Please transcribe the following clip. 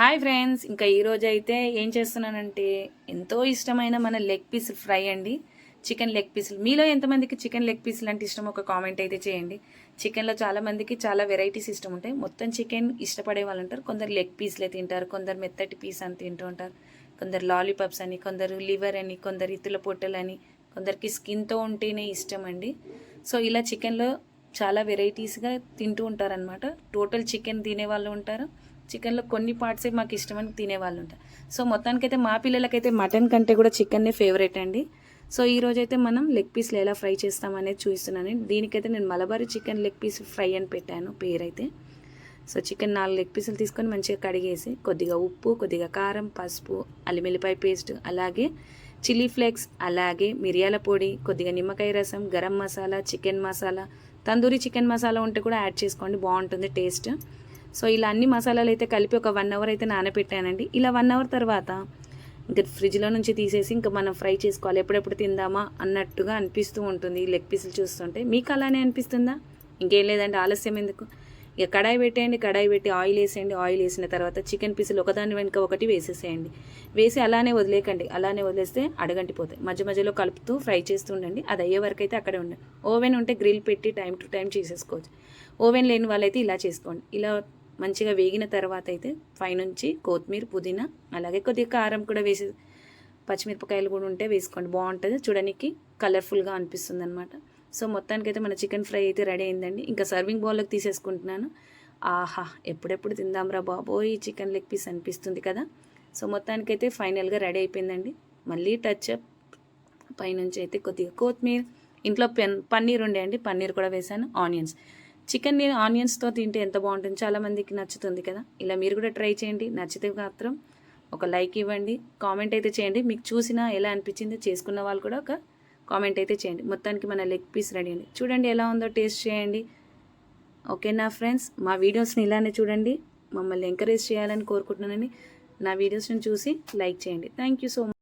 Hi friends ఇంకా ఈరోజు అయితే ఏం చేస్తున్నానంటే ఎంతో ఇష్టమైన మన లెగ్ పీస్ ఫ్రై అండి. చికెన్ లెగ్ పీసులు మీలో ఎంతమందికి చికెన్ లెగ్ పీసులు అంటే ఇష్టం? ఒక కామెంట్ అయితే చేయండి. చికెన్లో చాలా మందికి చాలా వెరైటీస్ ఇష్టం ఉంటాయి. మొత్తం చికెన్ ఇష్టపడే వాళ్ళు ఉంటారు. కొందరు లెగ్ పీస్లే తింటారు. కొందరు మెత్తటి పీస్ అని తింటూ ఉంటారు. కొందరు లాలీపాప్స్ అని కొందరు లివర్ అని కొందరు ఇత్తుల పొట్టలు అని కొందరికి స్కిన్తో ఉంటేనే ఇష్టం అండి. సో ఇలా చికెన్లో చాలా వెరైటీస్గా తింటూ ఉంటారనమాట టోటల్ చికెన్ తినే వాళ్ళు ఉంటారు. చికెన్లో కొన్ని పార్ట్సే మాకు ఇష్టమని తినేవాళ్ళు ఉంటారు సో మొత్తానికైతే మా పిల్లలకైతే మటన్ కంటే కూడా చికెన్నే ఫేవరెట్ అండి. సో ఈ రోజైతే మనం లెగ్ పీస్లు ఎలా ఫ్రై చేస్తామనేది చూస్తున్నాను. దీనికైతే నేను Malabari chicken leg piece fry అని పెట్టాను పేరైతే. సో చికెన్ నాలుగు లెగ్ పీసులు తీసుకొని మంచిగా కడిగేసి కొద్దిగా ఉప్పు కొద్దిగా కారం పసుపు అల్లిమిల్లిపాయ పేస్ట్ అలాగే చిల్లీ ఫ్లేక్స్ అలాగే మిరియాల పొడి కొద్దిగా నిమ్మకాయ రసం గరం మసాలా చికెన్ మసాలా తందూరి చికెన్ మసాలా ఉంటే కూడా యాడ్ చేసుకోండి బాగుంటుంది టేస్ట్. సో ఇలా అన్ని మసాలాలు అయితే కలిపి ఒక వన్ అవర్ అయితే నానబెట్టానండి ఇలా వన్ అవర్ తర్వాత ఇంకా ఫ్రిడ్జ్లో నుంచి తీసేసి ఇంకా మనం ఫ్రై చేసుకోవాలి. ఎప్పుడెప్పుడు తిందామా అన్నట్టుగా అనిపిస్తూ ఉంటుంది లెగ్ పీసులు చూస్తుంటే. మీకు అలానే అనిపిస్తుందా? ఇంకేం లేదండి ఆలస్యం ఎందుకు? ఇక కడాయి పెట్టేయండి కడాయి పెట్టి ఆయిల్ వేసేయండి ఆయిల్ వేసిన తర్వాత చికెన్ పీసులు ఒకదాని వెనుక ఒకటి వేసేసేయండి. వేసి అలానే వదిలేకండి అలానే వదిలేస్తే అడగంటిపోతాయి. మధ్య మధ్యలో కలుపుతూ ఫ్రై చేస్తూ ఉండండి అది అయ్యే వరకు అయితే అక్కడే ఉండండి. ఓవెన్ ఉంటే గ్రిల్ పెట్టి టైం టు టైం చేసేసుకోవచ్చు. ఓవెన్ లేని వాళ్ళైతే ఇలా చేసుకోండి. ఇలా మంచిగా వేగిన తర్వాత అయితే పైనుంచి కొత్తిమీర పుదీనా అలాగే కొద్దిగా కారం కూడా వేసి పచ్చిమిరపకాయలు కూడా ఉంటే వేసుకోండి. బాగుంటుంది. చూడడానికి కలర్ఫుల్గా అనిపిస్తుంది అనమాట సో మొత్తానికైతే మన చికెన్ ఫ్రై అయితే రెడీ అయిందండి. ఇంకా సర్వింగ్ బౌల్లోకి తీసేసుకుంటున్నాను. ఆహా ఎప్పుడెప్పుడు తిందాంరా బాబోయ్ చికెన్ లెగ్ పీస్ అనిపిస్తుంది కదా. సో మొత్తానికైతే ఫైనల్గా రెడీ అయిపోయిందండి. మళ్ళీ టచ్ అప్ పైనుంచి అయితే కొద్దిగా కొత్తిమీర. ఇంట్లో పెన్ పన్నీర్ ఉండే అండి. పన్నీర్ కూడా వేసాను ఆనియన్స్. చికెన్ ఆనియన్స్తో తింటే ఎంత బాగుంటుంది? చాలామందికి నచ్చుతుంది కదా. ఇలా మీరు కూడా ట్రై చేయండి. నచ్చితే మాత్రం ఒక లైక్ ఇవ్వండి. కామెంట్ అయితే చేయండి. మీకు చూసినా ఎలా అనిపించిందో చేసుకున్న వాళ్ళు కూడా ఒక కామెంట్ అయితే చేయండి. మొత్తానికి మన లెగ్ పీస్ రెడీ అండి. చూడండి ఎలా ఉందో టేస్ట్ చేయండి. ఓకేనా ఫ్రెండ్స్ మా వీడియోస్ని ఇలానే చూడండి. మమ్మల్ని ఎంకరేజ్ చేయాలని కోరుకుంటున్నానని నా వీడియోస్ని చూసి లైక్ చేయండి. Thank you so much